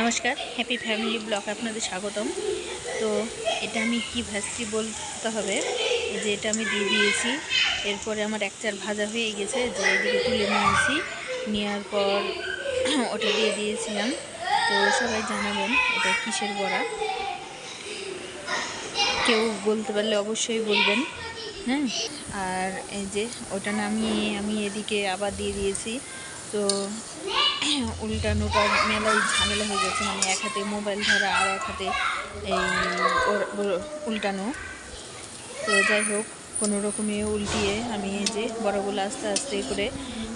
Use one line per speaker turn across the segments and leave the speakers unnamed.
নমস্কার happy family blog আপনাদের স্বাগতম। তো এটা আমি কি ভাজছি বলতে হবে? যে এটা আমি দিয়ে দিয়েছি। এরপরে আমার এক চার ভাজা হয়ে গেছে, যে এদিকে তুলে নিয়েছি। নেওয়ার পর ওটা দিয়ে দিয়েছিলাম। তো সবাই জানাবেন এটা কিসের বড়া। কেউ বলতে পারলে অবশ্যই বলবেন হ্যাঁ? আর এই যে ওটা নামিয়ে আমি এদিকে আবার দিয়ে দিয়েছি। তো উল্টানোটা মেলাই ঝামেলা হয়ে যাচ্ছে মানে এক হাতে মোবাইল ধরা আর এক হাতে এই উল্টানো। তো যাই হোক, কোনো রকমে উল্টিয়ে আমি এই যে বড়গুলো আস্তে আস্তে করে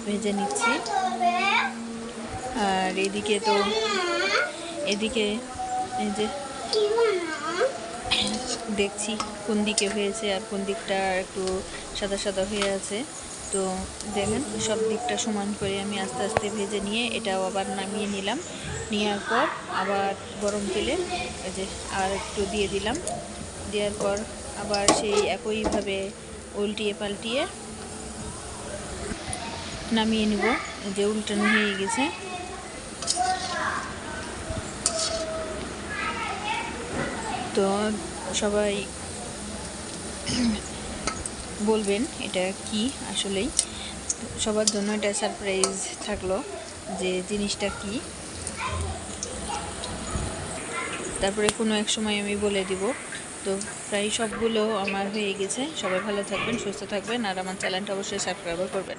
ভেজে নিচ্ছি। আর এদিকে তো, এদিকে এই যে দেখছি কোন দিকে হয়েছে আর কোন দিকটা একটু সাদা সাদা হয়ে আছে। তো দেখেন, সব দিকটা সমান করে আমি আস্তে আস্তে ভেজে নিয়ে এটাও আবার নামিয়ে নিলাম। নেওয়ার পর আবার গরম তেলে যে আর একটু দিয়ে দিলাম। দেওয়ার পর আবার সেই একইভাবে উল্টিয়ে পাল্টিয়ে নামিয়ে নিব। যে উল্টানো হয়ে গেছে। তো সবাই বলবেন এটা কি আসলেই? সবার জন্য এটা সারপ্রাইজ থাকল যে জিনিসটা কি। তারপরে কোনো এক সময় আমি বলে দিব। তো প্রায় সবগুলো আমার হয়ে গেছে। সবাই ভালো থাকবেন, সুস্থ থাকবেন, আর আমার চ্যানেলটা অবশ্যই সাবস্ক্রাইব করবেন।